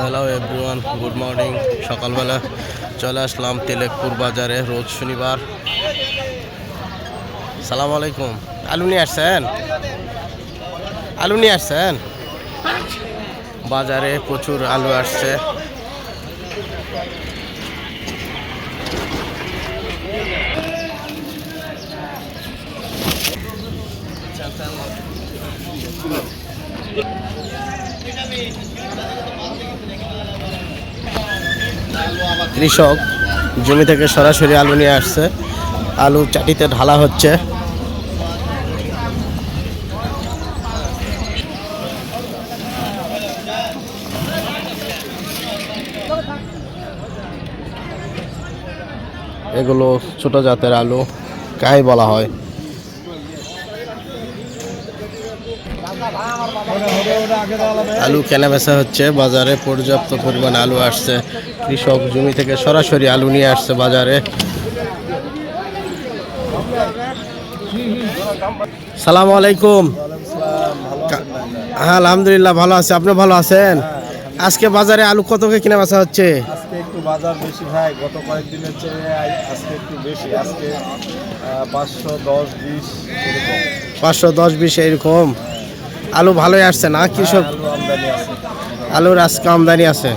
Hello everyone good morning সকালবেলা চলে আসলাম তেলেকপুর বাজারে, রোজ শনিবার। সালাম আলাইকুম। আলু নিয়ে আসছেন? আলু নিয়ে আসছেন? বাজারে প্রচুর আলু আসছে। কৃষক জমি থেকে সরাসরি আলু নিয়ে আসছে। আলু চাটিতে ঢালা হচ্ছে। এগুলো ছোট জাতের আলু কাই বলা হয়। আলু কেনা বেচা হচ্ছে। বাজারে পর্যাপ্ত পরিমাণ আলু আসছে। কৃষক জমি থেকে সরাসরি আলু নিয়ে আসছে বাজারে। সালাম আলাইকুম। হ্যাঁ আলহামদুলিল্লাহ ভালো আছি। আপনি ভালো আছেন? আজকে বাজারে আলু কত করে কিনা বেচা হচ্ছে? আজকে একটু বাজার বেশি ভাই। গত কয়েকদিনের চেয়ে আজকে একটু বেশি। আজকে পাঁচশো দশ বিশ পাঁচশো দশ বিশ এরকম। আলু ভালোই আসছে না? কৃষক আলু আলুর আজকে আমদানি আছে।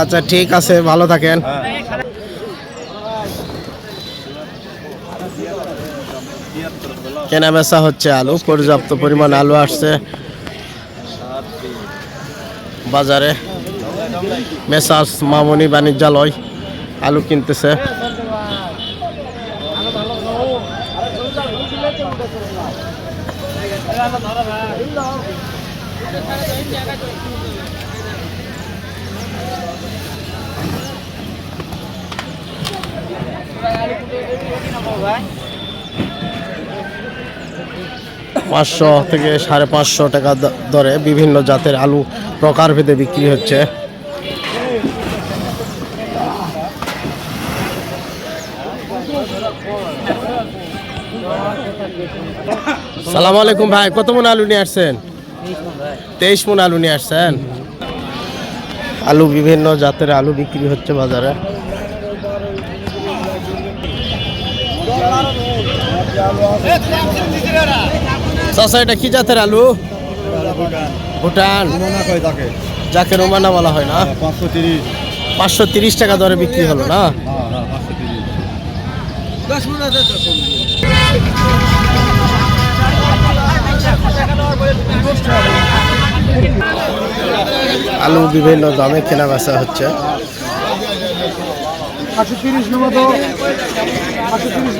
আচ্ছা ঠিক আছে, ভালো থাকেন। কেনা বেচা হচ্ছে আলু, পর্যাপ্ত পরিমাণ আলু আসছে। বাজারে মেসার্স মামনি বাণিজ্যালয় আলু কিনতেছে। পাঁচশো থেকে সাড়ে পাঁচশো টাকা দরে বিভিন্ন জাতের আলু প্রকারভেদে বিক্রি হচ্ছে। সালাম আলাইকুম ভাই কত মন আলু নিয়ে আসছেন? তেইশ মন আলু নিয়ে আসছেন? আলু বিভিন্ন জাতের আলু বিক্রি হচ্ছে বাজারে। চাষা এটা কি জাতের আলু? ভুটান। যাকে রোমানা বলা হয় না? পাঁচশো তিরিশ পাঁচশো তিরিশ টাকা দরে বিক্রি হলো না? আলু বিভিন্ন দামে কেনা বেচা হচ্ছে। তিরিশ নম্বর তিরিশ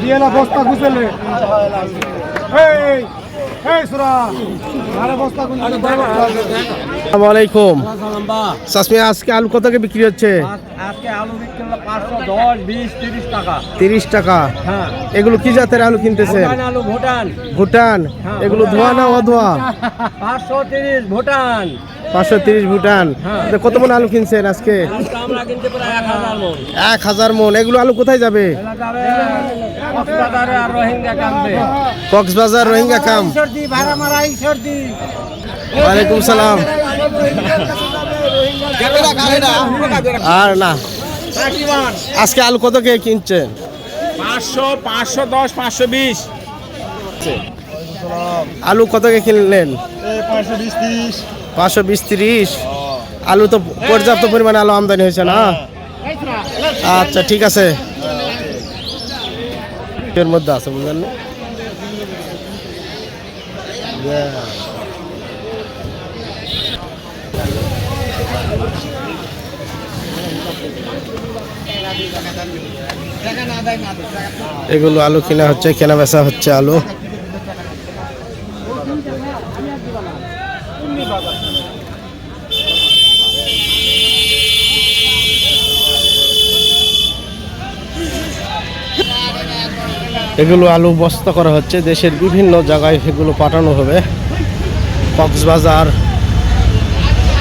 দিয়ে না বস্তা গুছলে এই! আলাইকুম। আজকে আলু কত করে বিক্রি হচ্ছে? আজকে আলু বিক্রি হলো পাঁচশো দশ বিশ তিরিশ টাকা। তিরিশ টাকা। হ্যাঁ। এগুলো কি জাতের আলু কিনতেছেন? ভুটান আলু ভুটান। ভুটান। এগুলো ধোয়া না অধোয়া? পাঁচশো তিরিশ ভুটান। পাঁচশো তিরিশ ভুটান। হ্যাঁ। কত মন আলু কিনছেন আজকে? এক হাজার মন। মন এগুলো আলু কোথায় যাবে? কক্সবাজারে আর রোহিঙ্গা কামবে কক্সবাজার রোহিঙ্গা কাম। ওয়ালাইকুম সালাম। আর না। আজকে আলু কত কে কিনছেন? পাঁচশো পাঁচশো দশ পাঁচশো বিশ। আলু কত কে কিনলেন? পাঁচশো বিশ তিরিশ। পাঁচশো বিশ তিরিশ। আলু তো পর্যাপ্ত পরিমাণে আলু আমদানি হয়েছে না? আচ্ছা ঠিক আছে। এর মধ্যে আছে, বুঝলেন এগুলো আলু কিনা হচ্ছে, কেনা বেচা হচ্ছে আলু। এগুলো আলু বস্তা করা হচ্ছে। দেশের বিভিন্ন জায়গায় এগুলো পাঠানো হবে। কক্সবাজার,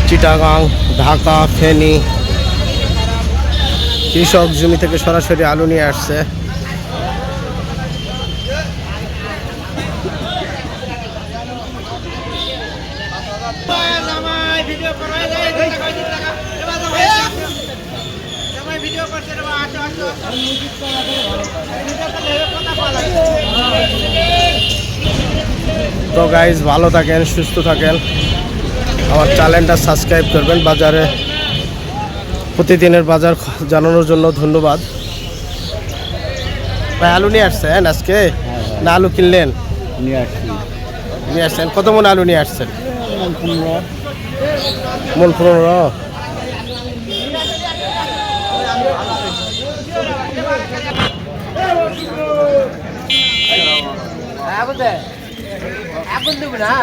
চিটাগাং, ঢাকা, ফেনী, কৃষক জমি থেকে সরাসরি আলু নিয়ে আসছে। তো গাইজ ভালো থাকেন সুস্থ থাকেন। আমার চ্যানেলটা সাবস্ক্রাইব করবেন। বাজারে প্রতিদিনের বাজার জানানোর জন্য ধন্যবাদ। ভাই আলু নিয়ে আসছেন আজকে? না আলু কিনলেন? নিয়ে আসছেন। কত মন আলু নিয়ে আসছেন? মন পনেরো এখন দেবো না